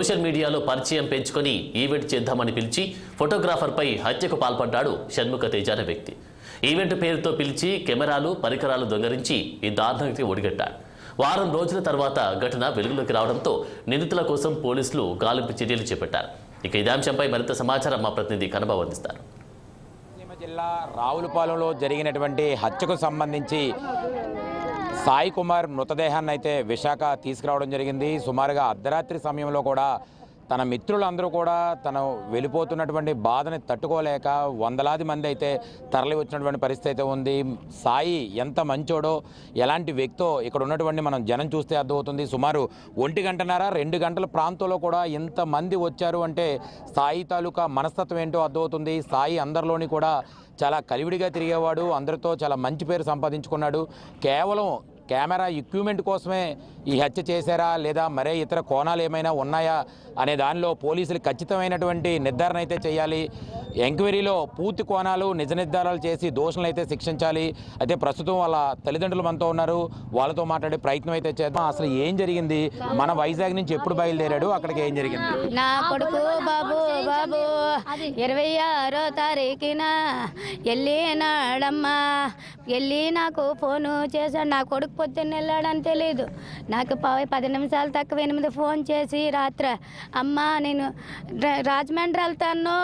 Social మీడియాలో పరిచయం పెంచుకొని ఈవెంట్ చేద్దామని పిలిచి ఫోటోగ్రాఫర్పై హత్యకు పాల్పడ్డాడు షణ్ముఖ తేజ అనే వ్యక్తి. ఈవెంట్ పేరుతో పిలిచి కెమెరాలు పరికరాలు దొంగరించి ఈ దారుణానికి ఒడిగట్టాడు. వారం రోజుల తర్వాత ఘటన వెలుగులోకి రావడంతో నిందితుల కోసం పోలీసులు గాలింపు చర్యలు చేపట్టారు. ఇక ఇదే అంశంపై మరింత సమాచారం మా ప్రతినిధి కనబాబు అందిస్తారు. జిల్లా రావులపాలెంలో జరిగినటువంటి హత్యకు సంబంధించి సాయి కుమార్ మృతదేహాన్ని అయితే విశాఖ తీసుకురావడం జరిగింది. సుమారుగా అర్ధరాత్రి సమయంలో కూడా తన మిత్రులందరూ కూడా తను వెళ్ళిపోతున్నటువంటి బాధని తట్టుకోలేక వందలాది మంది అయితే తరలి వచ్చినటువంటి పరిస్థితి అయితే ఉంది. సాయి ఎంత మంచోడో ఎలాంటి వ్యక్తో ఇక్కడ ఉన్నటువంటి మనం జనం చూస్తే అర్థమవుతుంది. సుమారు ఒంటి గంటన్నర రెండు గంటల ప్రాంతంలో కూడా ఇంతమంది వచ్చారు అంటే సాయి తాలూకా మనస్తత్వం ఏంటో అర్థమవుతుంది. సాయి అందరిలోని కూడా చాలా కలివిడిగా తిరిగేవాడు అందరితో చాలా మంచి పేరు సంపాదించుకున్నాడు. కేవలం కెమెరా ఎక్విప్మెంట్ కోసమే ఈ హత్య చేశారా? లేదా మరే ఇతర కోణాలు ఏమైనా ఉన్నాయా? అనే దానిలో పోలీసులు ఖచ్చితమైనటువంటి నిర్ధారణ అయితే చేయాలి. ఎంక్వైరీలో పూర్తి కోణాలు నిజ నిర్ధారాలు చేసి దోషులను అయితే శిక్షించాలి. అయితే ప్రస్తుతం వాళ్ళ తల్లిదండ్రులు మనతో ఉన్నారు. వాళ్ళతో మాట్లాడే ప్రయత్నం అయితే చేద్దాం. అసలు ఏం జరిగింది? మన వైజాగ్ నుంచి ఎప్పుడు బయలుదేరాడు? అక్కడికి ఏం జరిగింది? నా కొడుకు బాబు బాబు ఇరవై ఆరో తారీఖున వెళ్ళినాడమ్మా వెళ్ళి నాకు ఫోను చేశాడు. నా కొడుకు పొద్దున్న వెళ్ళాడని తెలియదు నాకు పది నిమిషాలు తక్కువ ఎనిమిది ఫోన్ చేసి రాత్రి అమ్మా నేను రాజమండ్రి వెళ్తాను.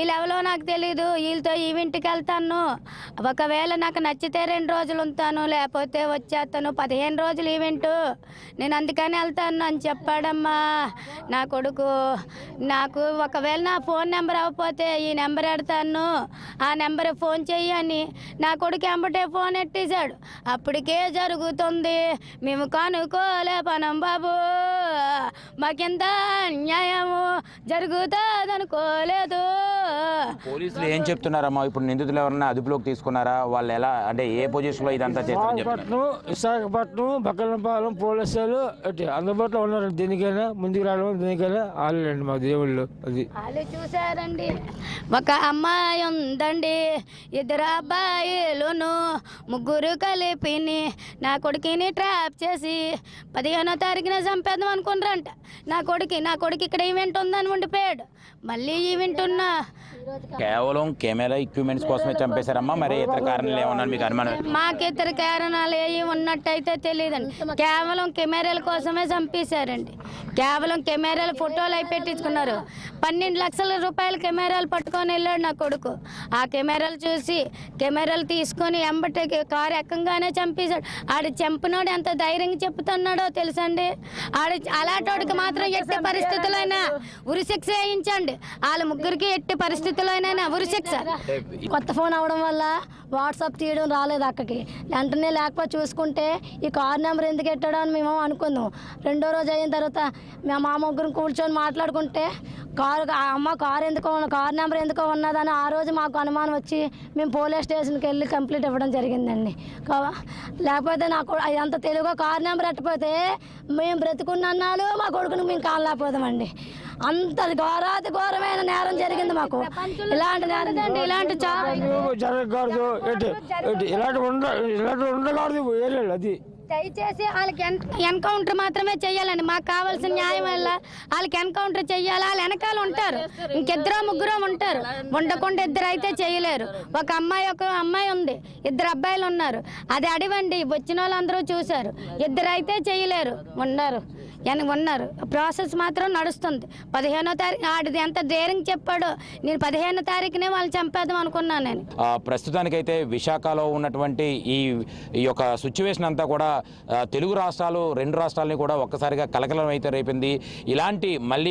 ఇలా ఎవరో నాకు తెలియదు వీళ్ళతో ఈవెంట్కి వెళ్తాను ఒకవేళ నాకు నచ్చితే రెండు రోజులు ఉంటాను లేకపోతే వచ్చేస్తాను. పదిహేను రోజులు ఈవెంట్. నేను అందుకని వెళ్తాను అని చెప్పాడమ్మా. నా కొడుకు నాకు ఒకవేళ నా ఫోన్ నెంబర్ అవ్వకపోతే ఈ నెంబర్ ఎడతాను. ఆ నెంబర్ ఫోన్ చెయ్యని నా కొడుకు ఎంబటే ఫోన్ ఎట్టేశాడు. అప్పటికే జరుగుతుంది. మేము కనుకోలే పనం బాబు. మాకింత అన్యాయము జరుగుతుంది అనుకోలేదు పోలీసులు ఏం చెప్తున్నారమ్మా? ఇప్పుడు నిందితులు ఎవరన్నా అదుపులోకి తీసుకున్నారా? వాళ్ళు ఎలా అంటే ఏ పొజిషన్లో ఇదంతా చేస్తారని చెప్తున్నారు? విశాఖపట్నం విశాఖపట్నం బక్కలపాలెం పోలీసులు అటు అందుబాటులో ఉన్నారు. దేనికైనా ముందుకు రావడం దేనికైనా వాళ్ళండి మా దేవుళ్ళు. అది వాళ్ళు చూసారండి ఒక అమ్మాయి ఉందండి. ఇద్దరు అబ్బాయిలును ముగ్గురు కలిపిని నా కొడుకుని ట్రాప్ చేసి పదిహేనో తారీఖున చంపేద్దాం అనుకున్నారంట నా కొడుకు నా కొడుకు ఇక్కడ ఈవెంట్ ఉందని ఉండిపోయాడు. మళ్ళీ ఈవెంట్ ఉన్నా కేవలం కెమెరా ఎక్విప్మెంట్స్ కోసమే చంపేశారమ్మా? మరి ఇతర కారణాలు ఏమన్నా మీకు అనుమానం? మాకు ఇతర కారణాలు ఏవి ఉన్నట్టయితే తెలియదండి కేవలం కెమెరాల కోసమే చంపేశారండి. కేవలం కెమెరాల ఫోటోలు అవి పెట్టించుకున్నారు. పన్నెండు లక్షల రూపాయల కెమెరాలు పట్టుకొని వెళ్ళాడు నా కొడుకు. ఆ కెమెరాలు చూసి కెమెరాలు తీసుకొని ఎంబటే కారు ఎక్కంగానే చంపేశాడు. ఆడు చంపినోడు ఎంత ధైర్యంగా చెప్తున్నాడో తెలుసండి? ఆడ అలాంటోడికి మాత్రం ఎట్టి పరిస్థితులైనా ఉరిశిక్ష వేయించండి. వాళ్ళ ముగ్గురికి ఎట్టి పరిస్థితుల్లోనైనా ఉరిశిక్ష కొత్త ఫోన్ అవడం వల్ల వాట్సాప్ తీయడం రాలేదు అక్కకి. వెంటనే లేకపోతే చూసుకుంటే ఈ కార్ నెంబర్ ఎందుకు ఎట్టాడో అని మేము అనుకుందాం. రెండో రోజు అయిన తర్వాత మేము మా ముగ్గురు కూర్చొని మాట్లాడుకుంటే కారు ఆ అమ్మ కారు ఎందుకో ఉన్న- కార్ నెంబర్ ఎందుకో ఉన్నదని ఆ రోజు మాకు అనుమానం వచ్చి మేము పోలీస్ స్టేషన్కి వెళ్ళి కంప్లీట్ ఇవ్వడం జరిగిందండి. కావా లేకపోతే నాకు అంత తెలుగు కార్ నెంబర్ ఎట్టపోతే మేము బ్రతుకున్నాళ్ళు మా కొడుకుని మేము కాలేకపోదామండి అంత ఘోరాతి ఘోరమైన నేరం జరిగింది మాకు. ఇలాంటి నేరం ఇలాంటి చాలా జరగకూడదు. ఇలాంటి ఉండ ఇలాంటి ఉండకూడదు. అది. దయచేసి వాళ్ళకి ఎన్- ఎన్కౌంటర్ మాత్రమే చెయ్యాలండి. మాకు కావాల్సిన న్యాయం వల్ల వాళ్ళకి ఎన్కౌంటర్ చెయ్యాలి? వాళ్ళు వెనకాల ఉంటారు. ఇంకిద్దరు ముగ్గురు ఉంటారు. ఉండకుండా ఇద్దరు అయితే చేయలేరు. ఒక అమ్మాయి ఒక అమ్మాయి ఉంది. ఇద్దరు అబ్బాయిలు ఉన్నారు. అది అడివండి. వచ్చిన వాళ్ళందరూ చూశారు. ఇద్దరు అయితే చేయలేరు. ఉన్నారు. వెనక ఉన్నారు. ప్రాసెస్ మాత్రం నడుస్తుంది. పదిహేనో తారీఖు ఆడిది ఎంత ధైర్యం చెప్పాడో నేను పదిహేనో తారీఖునే వాళ్ళు చంపేద్దాం అనుకున్నాను నేను. ప్రస్తుతానికైతే విశాఖలో ఉన్నటువంటి ఈ ఈ యొక్క సిచ్యువేషన్ అంతా కూడా తెలుగు రాష్ట్రాలు రెండు రాష్ట్రాలని కూడా ఒక్కసారిగా కలకలం అయితే రేపింది. ఇలాంటి మళ్ళీ